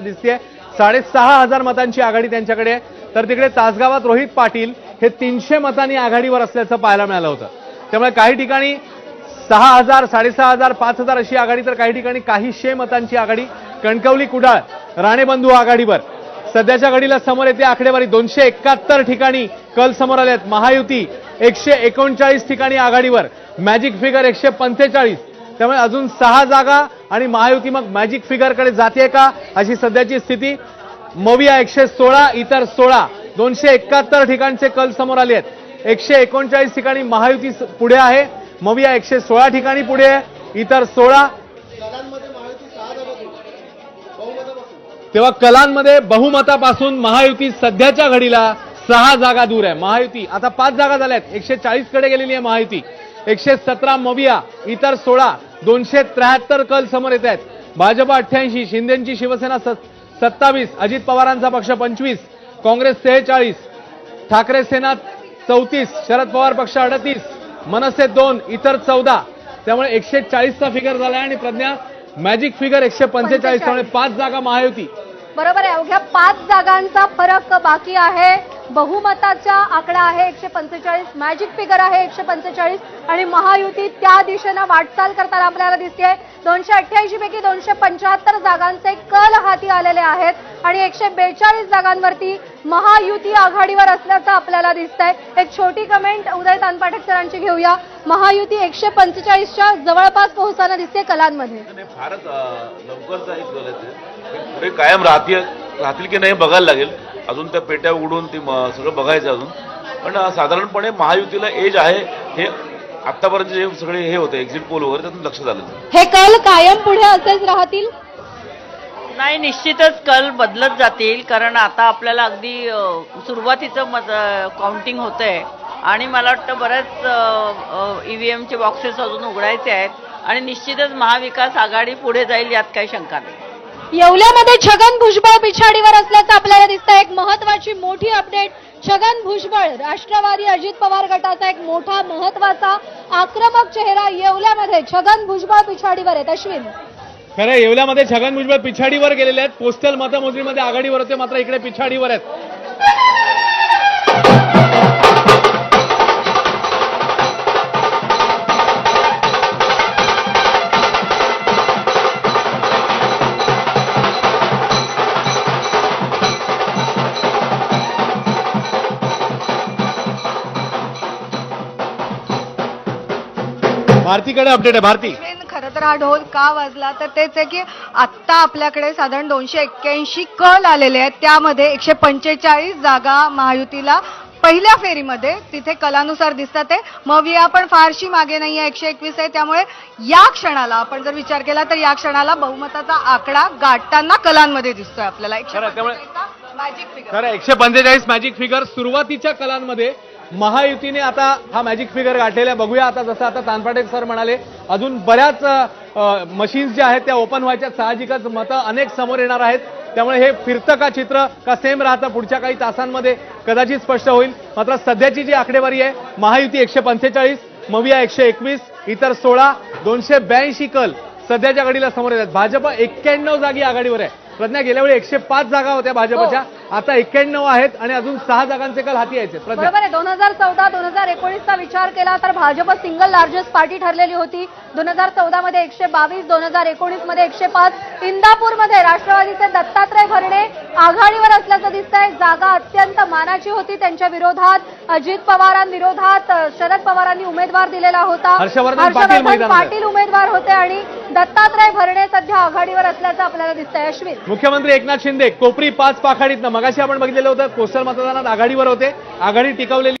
दिसते साडेसहा हजार मतांची आघाडी त्यांच्याकडे आहे. तर तिकडे तासगावात रोहित पाटील हे तीनशे मतांनी आघाडीवर असल्याचं पाहायला मिळालं होतं. त्यामुळे काही ठिकाणी सहा हजार साडेसहा हजार पाच हजार अशी आघाडी तर काही ठिकाणी काहीशे मतांची आघाडी. कणकवली कुडाळ राणेबंधू आघाडीवर. सध्याच्या घडीला समोर येते आकडेवारी. दोनशे एकाहत्तर ठिकाणी कल समोर आले आहेत महायुती एकशे एकोणचाळीस ठिकाणी आघाडीवर. मॅजिक फिगर एकशे पंचेचाळीस. त्यामुळे अजून सहा जागा आणि महायुती मग मॅजिक फिगरकडे जाते का? अशी सध्याची स्थिती. मविया एकशे सोळा इतर सोळा. दोनशे एकाहत्तर ठिकाणचे कल समोर आले आहेत. एकशे एकोणचाळीस ठिकाणी महायुती पुढे आहे. मविया एकशे सोळा ठिकाणी पुढे आहे. इतर सोळा. तेव्हा कलांमध्ये बहुमतापासून महायुती सध्याच्या घडीला सहा जागा दूर आहे. महायुती आता पाच जागा झाल्या आहेत. एकशे चाळीसकडे गेलेली आहे महायुती. एकशे सतरा मविया इतर सोळा. दोनशे त्र्याहत्तर कल समोर येत आहेत. भाजप अठ्ठ्याऐंशी शिंदेची शिवसेना सत्तावीस अजित पवारांचा पक्ष पंचवीस काँग्रेस सेहेचाळीस ठाकरे सेना चौतीस शरद पवार पक्ष अडतीस मनसे दोन इतर चौदा. त्यामुळे एकशे चाळीसचा फिगर झाला आणि प्रज्ञा मॅजिक फिगर एकशे पंचेचाळीस त्यामुळे पाच जागा महायुती. बरोबर आहे. अवघ्या पाच जागांचा फरक बाकी आहे. बहुमताचा आकडा आहे एकशे पंचेचाळीस मॅजिक फिगर आहे एकशे पंचेचाळीस. आणि महायुती त्या दिशेनं वाटचाल करताना आपल्याला दिसते दोनशे अठ्ठ्याऐंशी पैकी दोनशे पंच्याहत्तर जागांचे कल हाती आलेले आहेत. आणि एकशे बेचाळीस जागांवरती महायुती आघाडीवर असल्याचं आपल्याला दिसतंय. एक छोटी कमेंट उदय तानपाठक सरांची घेऊया. महायुती एकशे पंचेचाळीसच्या जवळपास पोहोचताना दिसते कलांमध्ये. फारच अं, पुढे कायम राहतील राहतील की नाही बघायला लागेल. अजून त्या पेट्या उघडून ती म- सगळं बघायचं अजून. पण साधारणपणे महायुतीला एज आहे हे आतापर्यंत जे सगळे हे होते एक्झिट पोल वगैरे त्यातून लक्षात आलं हे कल कायम पुढे असेच राहतील? नाही निश्चितच कल बदलत जातील कारण आता आपल्याला अगदी सुरुवातीचं मत काउंटिंग होत आहे आणि मला वाटतं बऱ्याच ई व्ही एमचे बॉक्सेस अजून उघडायचे आहेत. आणि निश्चितच महाविकास आघाडी पुढे जाईल यात काही शंका नाही. येवल्यामध्ये छगन भुजबळ पिछाडीवर असल्याचं आपल्याला दिसतं एक महत्वाची मोठी अपडेट छगन भुजबळ राष्ट्रवादी अजित पवार गटाचा एक मोठा महत्त्वाचा आक्रमक चेहरा येवल्यामध्ये छगन भुजबळ पिछाडीवर आहेत अश्विन. खरं येवल्यामध्ये छगन भुजबळ पिछाडीवर गेलेले आहेत. पोस्टल मतमोजणीमध्ये आघाडीवर होते मात्र इकडे पिछाडीवर आहेत. भारतीकडे अपडेट आहे भारती. खरं तर हा ढोल का वाजला? तर तेच आहे की आत्ता आपल्याकडे साधारण दोनशे एक्क्याऐंशी कल आलेले आहेत. त्यामध्ये एकशे पंचेचाळीस जागा महायुतीला पहिल्या फेरीमध्ये तिथे कलानुसार दिसतात आहे. मविया पण फारशी मागे नाही आहे एकशे एकवीस आहे. त्यामुळे या क्षणाला आपण जर विचार केला तर या क्षणाला बहुमताचा आकडा गाठताना कलांमध्ये दिसतोय आपल्याला. एकशे खरं, त्यामुळे- मॅजिक फिगर खरं एकशे पंचेचाळीस मॅजिक फिगर सुरुवातीच्या कलांमध्ये महायुतीने आता हा मॅजिक फिगर गाठलेला आहे. बघूया आता जसं आता तानपाटेक सर म्हणाले अजून बऱ्याच मशीन्स ज्या आहेत त्या ओपन व्हायच्या साहजिकच मतं अनेक समोर येणार आहेत. त्यामुळे हे फिरतं का चित्र का सेम राहतं पुढच्या काही तासांमध्ये कदाचित स्पष्ट होईल. मात्र सध्याची जी आकडेवारी आहे महायुती एकशे पंचेचाळीस मविया एकशे एकवीस इतर सोळा दोनशे ब्याऐंशी कल सध्याच्या घडीला समोर येतात. भाजप एक्क्याण्णव जागी आघाडीवर आहे. प्रज्ञा गेल्या वेळी एकशे पाच जागा होत्या भाजपच्या. हो. आता एक्क्याण्णव आहेत आणि अजून सहा जागांचे कल हाती यायचे. प्रज्ञा. बरोबर आहे. दोन हजार चौदा दोन हजार एकोणीसचा विचार केला तर भाजप सिंगल लार्जेस्ट पार्टी ठरलेली होती. दोन हजार चौदा मध्ये एकशे बावीस दोन हजार एकोणीसमध्ये एकशे पाच इंदापूरमध्ये राष्ट्रवादीचे दत्तात्रय भरणे आघाडीवर असल्याचं दिसतंय. जागा अत्यंत मानाची होती त्यांच्या विरोधात. अजित पवारांविरोधात शरद पवारांनी उमेदवार दिलेला होता. हर्षवर्धन पाटील उमेदवार होते आणि दत्तात्रय भरणे सध्या आघाडीवर असल्याचं आपल्याला दिसतंय. अश्विन. मुख्यमंत्री एकनाथ शिंदे कोपरी पाच पाखाडीतनं मगाशी आपण बघितलेलं होतं कोस्टल मतदानात आघाडीवर होते. आघाडी टिकवलेली